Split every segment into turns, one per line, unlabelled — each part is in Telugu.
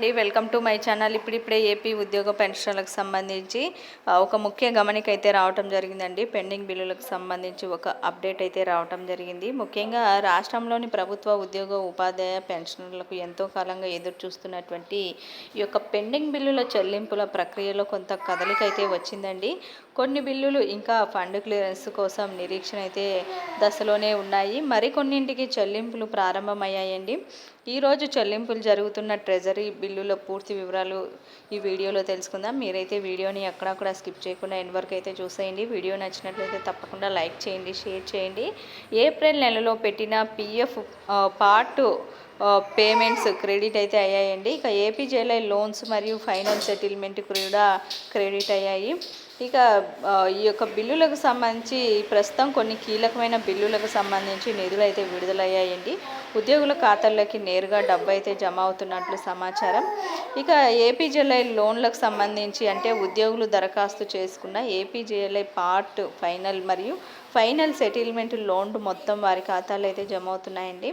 అండి. Welcome to my channel. ఇప్పుడిప్పుడే ఏపీ ఉద్యోగ పెన్షన్లకు సంబంధించి ఒక ముఖ్య గమనిక అయితే రావటం జరిగిందండి. పెండింగ్ బిల్లులకు సంబంధించి ఒక అప్డేట్ అయితే రావటం జరిగింది. ముఖ్యంగా రాష్ట్రంలోని ప్రభుత్వ ఉద్యోగ ఉపాధ్యాయ పెన్షనర్లకు ఎంతో కాలంగా ఎదురు చూస్తున్నటువంటి ఈ యొక్క పెండింగ్ బిల్లుల చెల్లింపుల ప్రక్రియలో కొంత కదలిక అయితే వచ్చిందండి. కొన్ని బిల్లులు ఇంకా ఫండ్ క్లియరెన్స్ కోసం నిరీక్షణ అయితే దశలోనే ఉన్నాయి. మరికొన్నింటికి చెల్లింపులు ప్రారంభమయ్యాయండి. ఈరోజు చెల్లింపులు జరుగుతున్న ట్రెజరీ బిల్లుల పూర్తి వివరాలు ఈ వీడియోలో తెలుసుకుందాం. మీరైతే వీడియోని ఎక్కడక్కడ స్కిప్ చేయకుండా ఎండ్ వరకు అయితే చూసేయండి. వీడియో నచ్చినట్లయితే తప్పకుండా లైక్ చేయండి షేర్ చేయండి. ఏప్రిల్ నెలలో పెట్టిన పిఎఫ్ పార్ట్ పేమెంట్స్ క్రెడిట్ అయితే అయ్యాయండి. ఇక ఏపీజేలో లోన్స్ మరియు ఫైనాన్స్ సెటిల్మెంట్ కూడా క్రెడిట్ అయ్యాయి. ఇక ఈ యొక్క బిల్లులకు సంబంధించి ప్రస్తుతం కొన్ని కీలకమైన బిల్లులకు సంబంధించి నిధులు అయితే విడుదలయ్యాయండి. ఉద్యోగుల ఖాతాల్లోకి నేరుగా డబ్బు అయితే జమ అవుతున్నట్లు సమాచారం. ఇక ఏపీజేఎల్ఐ లోన్లకు సంబంధించి అంటే ఉద్యోగులు దరఖాస్తు చేసుకున్న ఏపీజేఎల్ఐ పార్ట్ ఫైనల్ మరియు ఫైనల్ సెటిల్మెంట్ లోన్ మొత్తం వారి ఖాతాలో అయితే జమ అవుతున్నాయండి.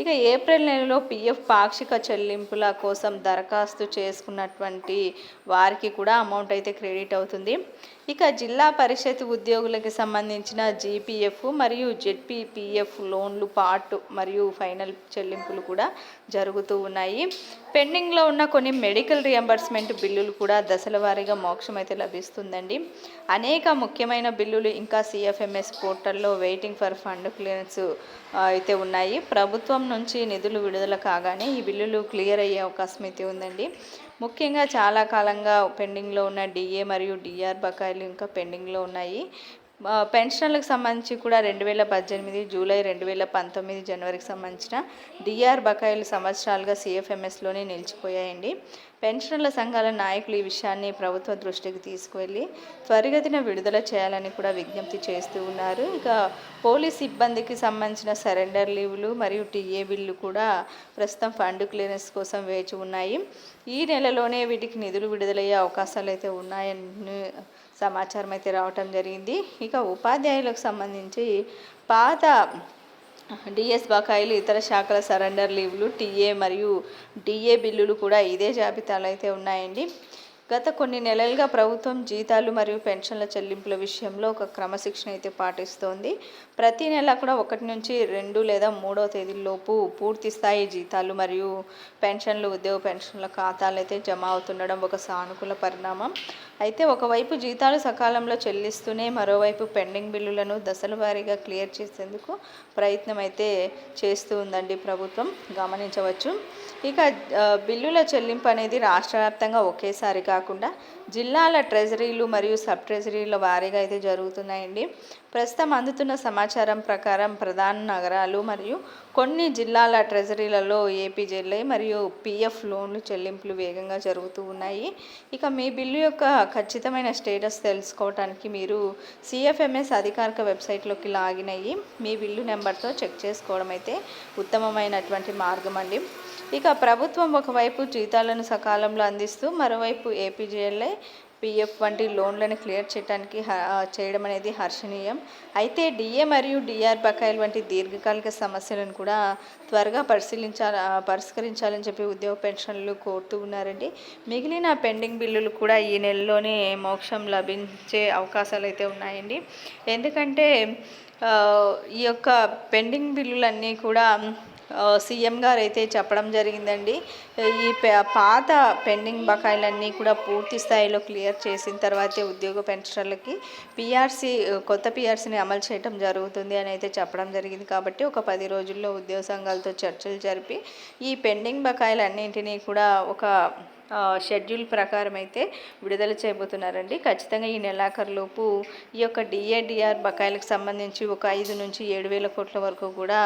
ఇక ఏప్రిల్ నెలలో పిఎఫ్ పాక్షిక చెల్లింపుల కోసం దరఖాస్తు చేసుకున్నటువంటి వారికి కూడా అమౌంట్ అయితే క్రెడిట్ అవుతుంది. ఇక జిల్లా పరిషత్ ఉద్యోగులకు సంబంధించిన జీపీఎఫ్ మరియు జెడ్పీపీఎఫ్ లోన్లు పార్ట్ మరియు ఫైనల్ చెల్లింపులు కూడా జరుగుతూ ఉన్నాయి. పెండింగ్లో ఉన్న కొన్ని మెడికల్ రియంబర్స్మెంట్ బిల్లులు కూడా దశల వారీగా మోక్షమైతే లభిస్తుందండి. అనేక ముఖ్యమైన బిల్లులు ఇంకా సిఎఫ్ఎంఎస్ పోర్టల్లో వెయిటింగ్ ఫర్ ఫండ్ క్లియరెన్స్ అయితే ఉన్నాయి. ప్రభుత్వం నుంచి నిధులు విడుదల కాగానే ఈ బిల్లులు క్లియర్ అయ్యే అవకాశం అయితే ఉందండి. ముఖ్యంగా చాలా కాలంగా పెండింగ్లో ఉన్న డిఏ మరియు డిఆర్ బకాయిలు ఇంకా పెండింగ్లో ఉన్నాయి. పెన్షన్లకు సంబంధించి కూడా రెండు వేల పద్దెనిమిది జూలై రెండు వేల పంతొమ్మిది జనవరికి సంబంధించిన డిఆర్ బకాయిలు సంవత్సరాలుగా సిఎఫ్ఎంఎస్లోనే నిలిచిపోయాయండి. పెన్షన్ల సంఘాల నాయకులు ఈ విషయాన్ని ప్రభుత్వ దృష్టికి తీసుకువెళ్ళి త్వరిగతిన విడుదల చేయాలని కూడా విజ్ఞప్తి చేస్తూ ఉన్నారు. ఇక పోలీస్ సిబ్బందికి సంబంధించిన సరెండర్ లీవ్లు మరియు టీఏ బిల్లు కూడా ప్రస్తుతం ఫండ్ క్లియరెన్స్ కోసం వేచి ఉన్నాయి. ఈ నెలలోనే వీటికి నిధులు విడుదలయ్యే అవకాశాలు అయితే ఉన్నాయని సమాచారం అయితే రావటం జరిగింది. ఇక ఉపాధ్యాయులకు సంబంధించి పాత డిఎస్ బకాయిలు ఇతర శాఖల సరెండర్ లీవ్లు టీఏ మరియు డిఏ బిల్లులు కూడా ఇదే జాబితాలో అయితే ఉన్నాయండి. గత కొన్ని నెలలుగా ప్రభుత్వం జీతాలు మరియు పెన్షన్ల చెల్లింపుల విషయంలో ఒక క్రమశిక్షణ అయితే పాటిస్తోంది. ప్రతి నెల కూడా ఒకటి నుంచి రెండు లేదా మూడో తేదీలోపు పూర్తి స్థాయి జీతాలు మరియు పెన్షన్లు ఉద్యోగ పెన్షన్ల ఖాతాలు అయితే జమ అవుతుండడం ఒక సానుకూల పరిణామం. అయితే ఒకవైపు జీతాలు సకాలంలో చెల్లిస్తూనే మరోవైపు పెండింగ్ బిల్లులను దశల వారీగా క్లియర్ చేసేందుకు ప్రయత్నం అయితే చేస్తూ ఉందండి ప్రభుత్వం. గమనించవచ్చు. ఇక బిల్లుల చెల్లింపు అనేది రాష్ట్ర వ్యాప్తంగా ఒకేసారి కాకుండా జిల్లాల ట్రెజరీలు మరియు సబ్ ట్రెజరీల వారీగా అయితే జరుగుతున్నాయండి. ప్రస్తుతం అందుతున్న సమాచారం ప్రకారం ప్రధాన నగరాలు మరియు కొన్ని జిల్లాల ట్రెజరీలలో ఏపీజెల్ఐ మరియు పిఎఫ్ లోన్లు చెల్లింపులు వేగంగా జరుగుతూ ఉన్నాయి. ఇక మీ బిల్లు యొక్క ఖచ్చితమైన స్టేటస్ తెలుసుకోవడానికి మీరు సిఎఫ్ఎంఎస్ అధికారిక వెబ్సైట్లోకి లాగిన్ అయ్యి మీ బిల్లు నెంబర్తో చెక్ చేసుకోవడం అయితే ఉత్తమమైనటువంటి మార్గం అండి. ఇక ప్రభుత్వం ఒకవైపు జీతాలను సకాలంలో అందిస్తూ మరోవైపు ఏపీజేఎల్ఏ పిఎఫ్ వంటి లోన్లను క్లియర్ చేయడానికి చేయడం అనేది హర్షణీయం. అయితే డిఏ మరియు డిఆర్ బకాయిలు వంటి దీర్ఘకాలిక సమస్యలను కూడా త్వరగా పరిశీలించాల పరిష్కరించాలని చెప్పి ఉద్యోగ పెన్షన్లు కోరుతూ ఉన్నారండి. మిగిలిన పెండింగ్ బిల్లులు కూడా ఈ నెలలోనే మోక్షం లభించే అవకాశాలు అయితే ఉన్నాయండి. ఎందుకంటే ఈ యొక్క పెండింగ్ బిల్లులన్నీ కూడా సీఎం గారు అయితే చెప్పడం జరిగిందండి. ఈ పాత పెండింగ్ బకాయిలన్నీ కూడా పూర్తి స్థాయిలో క్లియర్ చేసిన తర్వాతే ఉద్యోగ పెన్షనర్లకి పిఆర్సీ కొత్త పిఆర్సీని అమలు చేయడం జరుగుతుంది అని అయితే చెప్పడం జరిగింది. కాబట్టి ఒక పది రోజుల్లో ఉద్యోగ సంఘాలతో చర్చలు జరిపి ఈ పెండింగ్ బకాయిలన్నింటినీ కూడా ఒక షెడ్యూల్ ప్రకారం అయితే విడుదల చేయబోతున్నారండి. ఖచ్చితంగా ఈ నెలాఖరులోపు ఈ యొక్క డిఏడిఆర్ బకాయిలకు సంబంధించి ఒక ఐదు నుంచి ఏడు వేల కోట్ల వరకు కూడా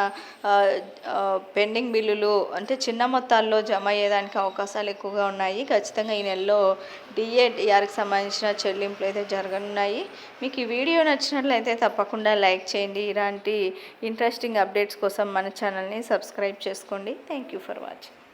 పెండింగ్ బిల్లులు అంటే చిన్న మొత్తాల్లో జమ అయ్యేదానికి అవకాశాలు ఎక్కువగా ఉన్నాయి. ఖచ్చితంగా ఈ నెలలో డిఏడిఆర్కి సంబంధించిన చెల్లింపులు అయితే జరగనున్నాయి. మీకు ఈ వీడియో నచ్చినట్లయితే తప్పకుండా లైక్ చేయండి. ఇలాంటి ఇంట్రెస్టింగ్ అప్డేట్స్ కోసం మన ఛానల్ని సబ్స్క్రైబ్ చేసుకోండి. Thank you for watching.